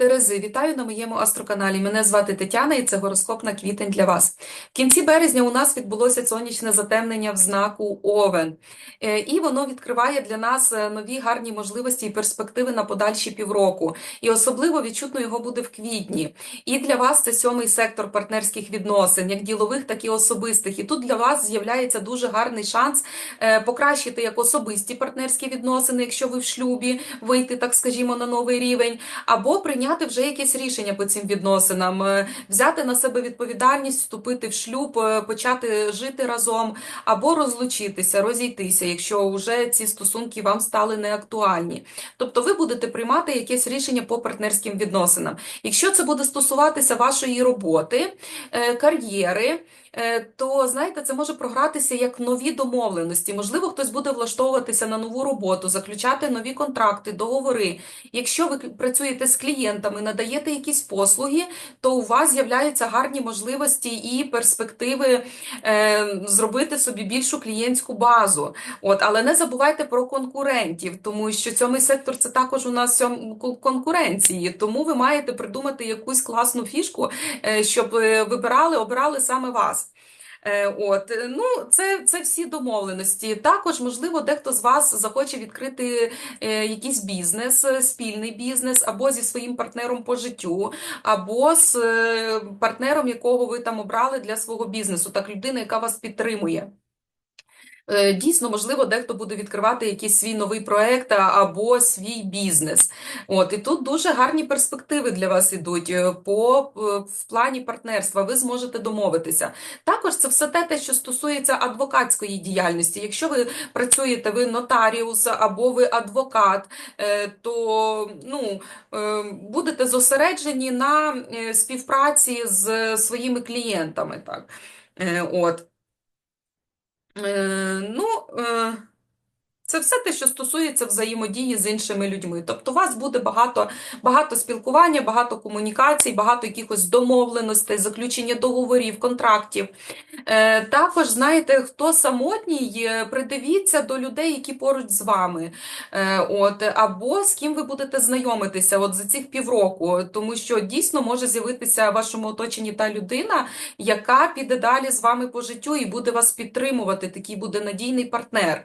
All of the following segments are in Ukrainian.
Терези, вітаю на моєму астроканалі. Мене звати Тетяна і це гороскоп на квітень для вас. В кінці березня у нас відбулося сонячне затемнення в знаку Овен, Е, і воно відкриває для нас е, нові гарні можливості і перспективи на подальші півроку. І особливо відчутно його буде в квітні. І для вас це сьомий сектор партнерських відносин, як ділових, так і особистих. І тут для вас з'являється дуже гарний шанс е, покращити як особисті партнерські відносини, якщо ви в шлюбі, вийти, так скажімо, на новий рівень, або прийняти вже якесь рішення по цим відносинам, е, взяти на себе відповідальність, вступити в шлюб, е, почати жити разом, або розлучитися, розійтися, якщо вже ці стосунки вам стали неактуальні. Тобто ви будете приймати якесь рішення по партнерським відносинам. Якщо це буде стосуватися вашої роботи, е, кар'єри, то знаєте, це може програтися як нові домовленості. Можливо, хтось буде влаштовуватися на нову роботу, заключати нові контракти, договори. Якщо ви працюєте з клієнтами, надаєте якісь послуги, то у вас з'являються гарні можливості і перспективи е, зробити собі більшу клієнтську базу. От, але не забувайте про конкурентів, тому що сьомий сектор це також у нас конкуренції. Тому ви маєте придумати якусь класну фішку, е, щоб е, вибирали, обирали саме вас. Е, От, ну, це, це всі домовленості. Також, можливо, дехто з вас захоче відкрити е, якийсь бізнес, е, спільний бізнес, або зі своїм партнером по життю, або з партнером, якого ви там обрали для свого бізнесу, так людина, яка вас підтримує. Е, Дійсно, можливо, дехто буде відкривати якийсь свій новий проект або свій бізнес. От, і тут дуже гарні перспективи для вас ідуть е, по, е, в плані партнерства. Ви зможете домовитися. Також це все те, те, що стосується адвокатської діяльності. Якщо ви працюєте, ви нотаріус або ви адвокат, то ну, будете зосереджені на співпраці з своїми клієнтами. Так. От. Е, ну, е, це все те, що стосується взаємодії з іншими людьми. Тобто у вас буде багато, багато спілкування, багато комунікацій, багато якихось домовленостей, заключення договорів, контрактів. Е, також, знаєте, хто самотній, е, придивіться до людей, які поруч з вами. Е, от, або з ким ви будете знайомитися от за цих півроку, тому що дійсно може з'явитися в вашому оточенні та людина, яка піде далі з вами по життю і буде вас підтримувати, такий буде надійний партнер.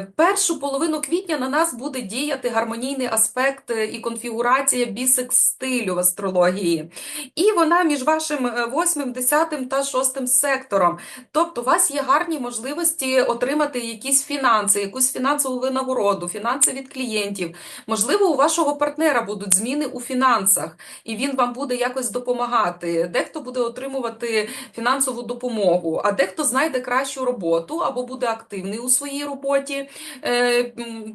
Першу половину квітня на нас буде діяти гармонійний аспект е, і конфігурація бісекстилю в астрології. І вона між вашим е, восьмим, десятим та шостим сектором. Тобто у вас є гарні можливості отримати якісь фінанси, якусь фінансову винагороду, фінанси від клієнтів. Можливо, у вашого партнера будуть зміни у фінансах, і він вам буде якось допомагати. Дехто буде отримувати фінансову допомогу, а дехто знайде кращу роботу або буде активний у своїй роботі, е,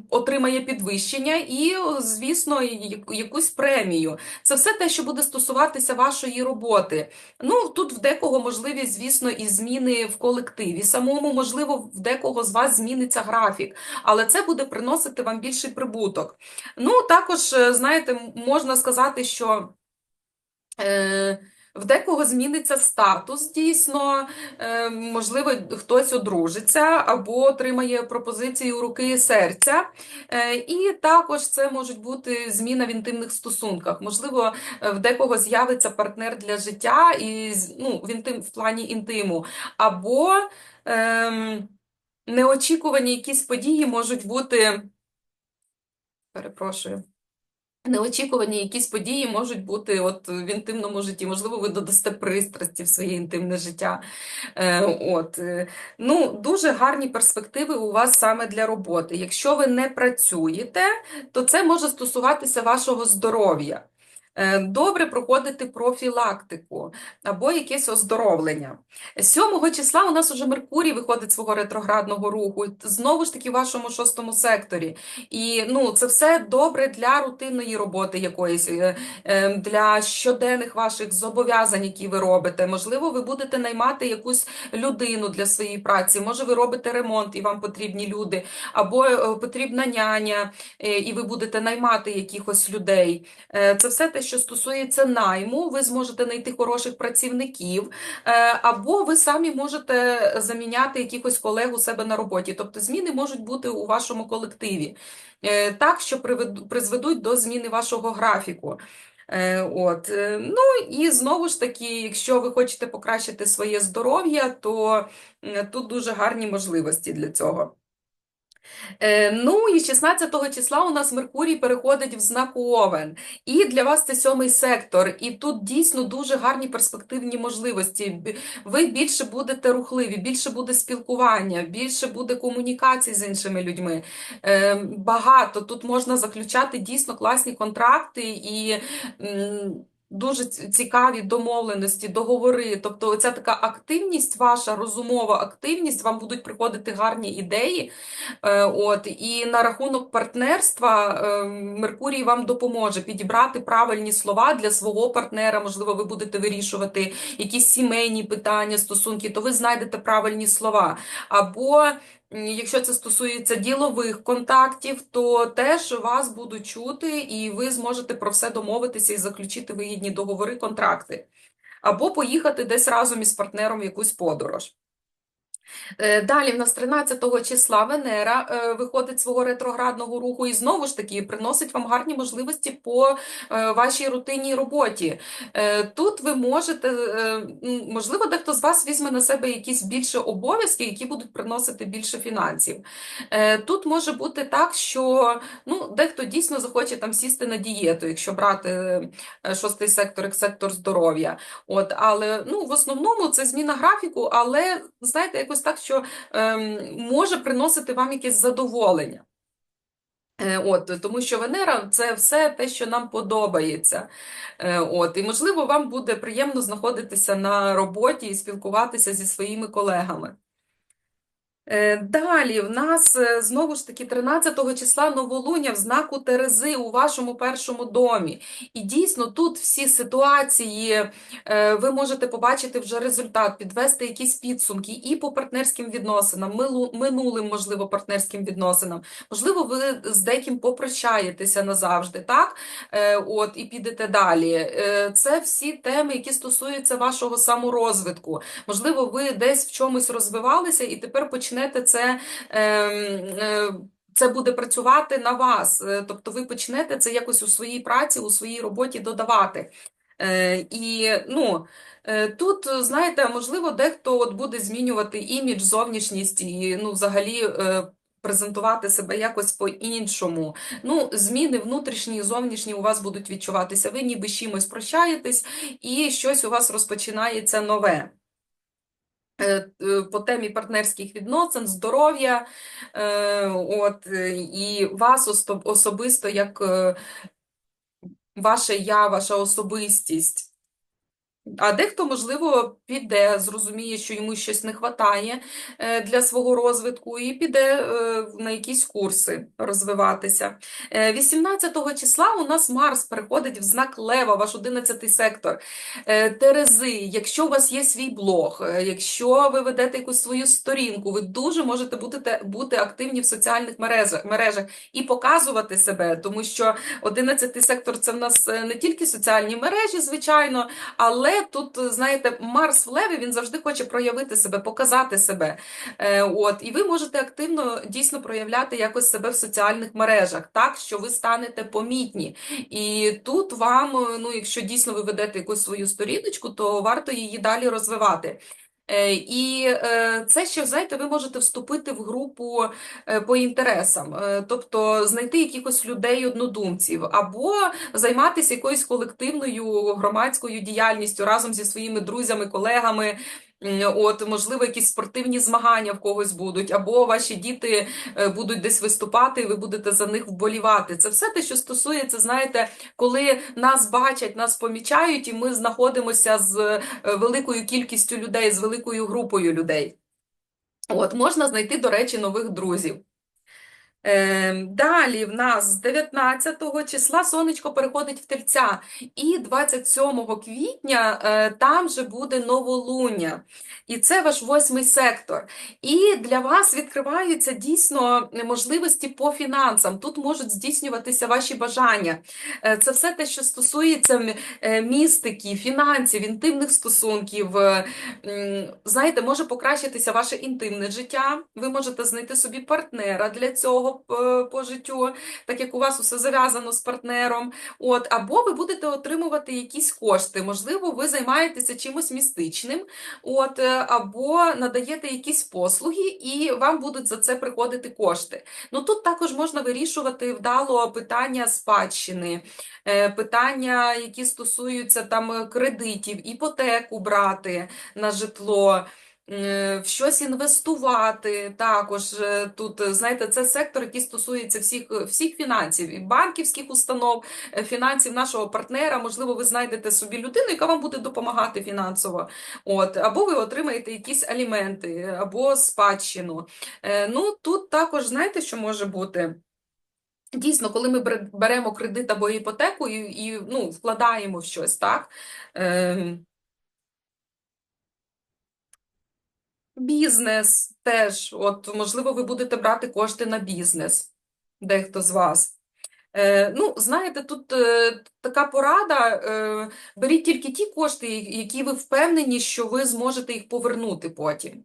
отримає підвищення і, звісно, якусь премію. Це все те, що буде стосуватися вашої роботи. Ну, тут в декого можливі, звісно, і зміни в колективі. Самому, можливо, в декого з вас зміниться графік, але це буде приносити вам більший прибуток. Ну, також, е, знаєте, можна сказати, що. Е, в декого зміниться статус, дійсно, е, можливо, хтось одружиться або отримає пропозицію руки і серця. Е, І також це може бути зміна в інтимних стосунках. Можливо, е, в декого з'явиться партнер для життя і ну, в інтим, в плані інтиму, або ем, неочікувані якісь події можуть бути, перепрошую. Неочікувані якісь події можуть бути от в інтимному житті. Можливо, ви додасте пристрасті в своє інтимне життя. Е, от. е, Ну, дуже гарні перспективи у вас саме для роботи. Якщо ви не працюєте, то це може стосуватися вашого здоров'я. Е, Добре проходити профілактику або якесь оздоровлення. 7 числа у нас уже Меркурій виходить з свого ретроградного руху, знову ж таки в вашому шостому секторі. І ну, це все добре для рутинної роботи якоїсь, е, е, для щоденних ваших зобов'язань, які ви робите. Можливо, ви будете наймати якусь людину для своєї праці. Може, ви робите ремонт і вам потрібні люди, або потрібна няня, і ви будете наймати якихось людей. Це все те, те, що стосується найму, ви зможете знайти хороших працівників, е, або ви самі можете заміняти якихось колег у себе на роботі. Тобто зміни можуть бути у вашому колективі, е, так, що призведуть до зміни вашого графіку. Е, От. Ну і знову ж таки, якщо ви хочете покращити своє здоров'я, то тут дуже гарні можливості для цього. Е, Ну і 16 числа у нас Меркурій переходить в знак Овен. І для вас це сьомий сектор. І тут дійсно дуже гарні перспективні можливості. Ви більше будете рухливі, більше буде спілкування, більше буде комунікацій з іншими людьми. Е, Багато тут можна заключати дійсно класні контракти і. Дуже цікаві домовленості, договори. Тобто, ця така активність, ваша розумова активність, вам будуть приходити гарні ідеї, Е, От, і на рахунок партнерства е, Меркурій вам допоможе підібрати правильні слова для свого партнера. Можливо, ви будете вирішувати якісь сімейні питання, стосунки, то ви знайдете правильні слова. Або якщо це стосується ділових контактів, то теж вас будуть чути, і ви зможете про все домовитися і заключити вигідні договори, контракти. Або поїхати десь разом із партнером в якусь подорож. Е, Далі в нас 13 числа Венера е, виходить з свого ретроградного руху і знову ж таки приносить вам гарні можливості по е, вашій рутинній роботі. Тут ви можете, можливо, дехто з вас візьме на себе якісь більше обов'язки, які будуть приносити більше фінансів. Тут може бути так, що ну, дехто дійсно захоче там сісти на дієту, якщо брати шостий сектор як сектор здоров'я. От, але ну, в основному це зміна графіку, але знаєте, якось так, що ем, може приносити вам якесь задоволення. Е, От, тому що Венера це все те, що нам подобається. Е, От, і можливо, вам буде приємно знаходитися на роботі і спілкуватися зі своїми колегами. Е, Далі в нас е, знову ж таки 13 числа новолуння в знаку Терези у вашому першому домі. І дійсно тут всі ситуації е, ви можете побачити вже результат, підвести якісь підсумки і по партнерським відносинам, минулим, можливо, партнерським відносинам. Можливо, ви з деяким попрощаєтеся назавжди, так? От, і підете далі. Це всі теми, які стосуються вашого саморозвитку. Можливо, ви десь в чомусь розвивалися і тепер почнете це. ем, е, Це буде працювати на вас, Е, тобто ви почнете це якось у своїй праці, у своїй роботі додавати. Е, І ну, тут, знаєте, можливо, дехто от буде змінювати імідж, зовнішність і ну, взагалі презентувати себе якось по-іншому. Ну, зміни внутрішні і зовнішні у вас будуть відчуватися. Ви ніби чимось прощаєтесь, і щось у вас розпочинається нове. Е, е, По темі партнерських відносин, здоров'я, е, от, і вас особисто як ваше я, ваша особистість. А дехто, можливо, піде, зрозуміє, що йому щось не вистачає для свого розвитку, і піде е, на якісь курси розвиватися. Е, 18 числа у нас Марс переходить в знак Лева, ваш 11 сектор. Е, Терези, якщо у вас є свій блог, е, якщо ви ведете якусь свою сторінку, ви дуже можете бути, бути активні в соціальних мережах, мережах і показувати себе, тому що 11 сектор це в нас е, не тільки соціальні мережі, звичайно, але тут, знаєте, Марс в Леві, він завжди хоче проявити себе, показати себе. Е, От, і ви можете активно дійсно проявляти якось себе в соціальних мережах, так, що ви станете помітні. І тут вам, е, ну, якщо дійсно ви ведете якусь свою сторіночку, то варто її далі розвивати. Е, І е, це ще, знаєте, ви можете вступити в групу е, по інтересам, тобто знайти якихось людей-однодумців, або займатися якоюсь колективною громадською діяльністю разом зі своїми друзями, колегами. М, От, можливо, якісь спортивні змагання в когось будуть, або ваші діти е, будуть десь виступати, і ви будете за них вболівати. Це все те, що стосується, знаєте, коли нас бачать, нас помічають, і ми знаходимося з е, великою кількістю людей, з великою групою людей. От, можна знайти, до речі, нових друзів. Е, Далі в нас з 19 числа сонечко переходить в Тельця, і 27 квітня е, там же буде новолуння. І це ваш восьмий сектор. І для вас відкриваються дійсно можливості по фінансам. Тут можуть здійснюватися ваші бажання. Е, Це все те, що стосується е, містики, фінансів, інтимних стосунків. Знаєте, може покращитися ваше інтимне життя. Ви можете знайти собі партнера для цього е, по життю, так як у вас усе зав'язано з партнером. От, або ви будете отримувати якісь кошти. Можливо, ви займаєтеся чимось містичним, от, е, або надаєте якісь послуги, і вам будуть за це приходити кошти. Ну тут також можна вирішувати вдало питання спадщини, е, питання, які стосуються там кредитів, іпотеку брати на житло. Е, В щось інвестувати також е, тут, е, знаєте, це сектор, який стосується всіх, е, всіх фінансів, і банківських установ, е, фінансів нашого партнера. Можливо, ви знайдете собі людину, яка вам буде допомагати фінансово. От, або ви отримаєте якісь аліменти, або спадщину. Е, Ну, тут також знаєте, що може бути? Дійсно, коли ми беремо кредит або іпотеку і, і ну, вкладаємо в щось, так? Ем, Бізнес теж, от, можливо, ви будете брати кошти на бізнес, дехто з вас. Е, ну, знаєте, тут е, така порада, е, беріть тільки ті кошти, які ви впевнені, що ви зможете їх повернути потім.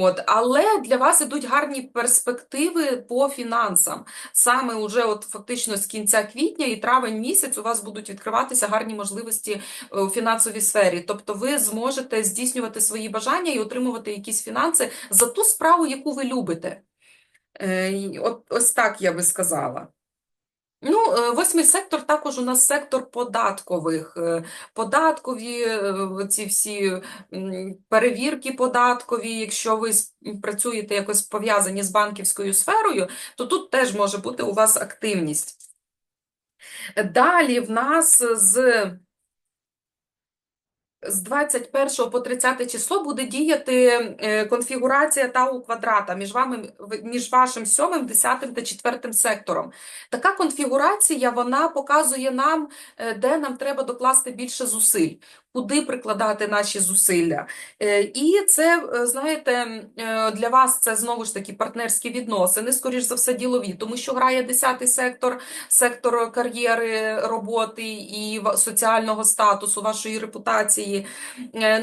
От, але для вас ідуть гарні перспективи по фінансам. Саме уже от фактично з кінця квітня і травень місяць у вас будуть відкриватися гарні можливості е, у фінансовій сфері. Тобто ви зможете здійснювати свої бажання і отримувати якісь фінанси за ту справу, яку ви любите. Е, От, ось так я би сказала. Ну, е, восьмий сектор також у нас сектор податкових. Е, Податкові, е, ці всі перевірки податкові. Якщо ви працюєте якось пов'язані з банківською сферою, то тут теж може бути у вас активність. Далі в нас з з 21 по 30 число буде діяти е, конфігурація тау квадрата між вами, між вашим сьомим, десятим та четвертим сектором. Така конфігурація, вона показує нам, е, де нам треба докласти більше зусиль, куди прикладати наші зусилля. Е, І це, е, знаєте, е, для вас це знову ж таки партнерські відносини, скоріш за все, ділові, тому що грає десятий сектор, сектор кар'єри, роботи і соціального статусу, вашої репутації.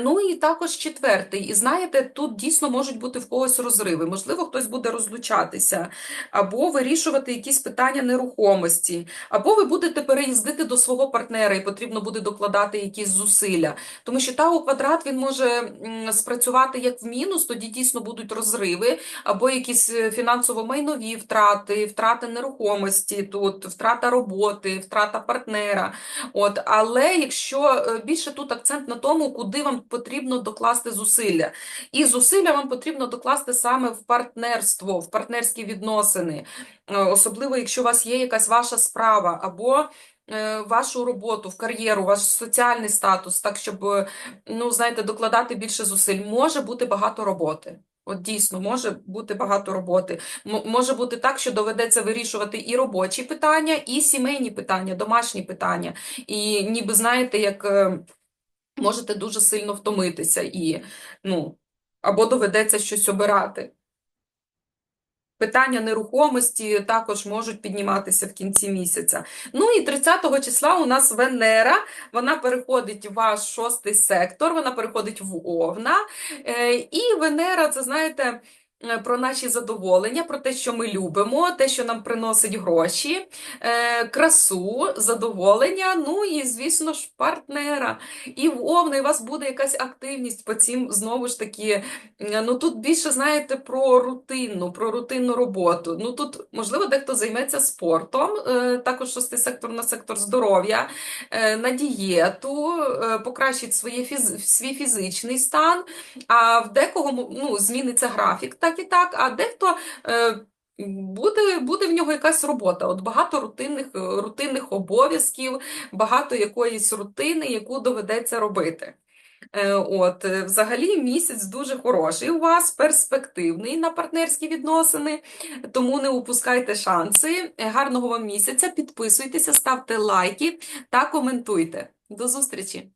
Ну і також четвертий. І знаєте, тут дійсно можуть бути в когось розриви. Можливо, хтось буде розлучатися, або вирішувати якісь питання нерухомості, або ви будете переїздити до свого партнера, і потрібно буде докладати якісь зусилля. Тому що тау квадрат він може спрацювати як в мінус, тоді дійсно будуть розриви, або якісь е, фінансово-майнові втрати, втрати нерухомості, тут втрата роботи, втрата партнера. От, але якщо е, більше тут акцент на тому, куди вам потрібно докласти зусилля. І зусилля вам потрібно докласти саме в партнерство, в партнерські відносини, Е, особливо якщо у вас є якась ваша справа або вашу роботу, в кар'єру, ваш соціальний статус, так щоб, е, ну, знаєте, докладати більше зусиль. Може бути багато роботи. От дійсно, може бути багато роботи. М- Може бути так, що доведеться вирішувати і робочі питання, і сімейні питання, домашні питання. І ніби знаєте, як е, можете дуже сильно втомитися і, ну, або доведеться щось обирати. Питання нерухомості також можуть підніматися в кінці місяця. Ну і 30 числа у нас Венера, вона переходить в ваш шостий сектор, вона переходить в Овна. Е, І Венера, це знаєте, про наші задоволення, про те, що ми любимо, те, що нам приносить гроші, е, красу, задоволення, ну і, звісно ж, партнера. І в Овни у вас буде якась активність по цим, знову ж таки, Е, Ну тут більше знаєте про рутинну, про рутинну роботу. Ну тут, можливо, дехто займеться спортом, е, також шостий сектор на сектор здоров'я, е, на дієту, е, покращить свій фізичний стан, а в декого ну, зміниться графік, так і так, а дехто. е, Буде, буде в нього якась робота, от багато рутинних, е, рутинних обов'язків, багато якоїсь рутини, яку доведеться робити. Е, От, взагалі, місяць дуже хороший у вас, перспективний на партнерські відносини, тому не упускайте шанси. Гарного вам місяця, підписуйтеся, ставте лайки та коментуйте. До зустрічі!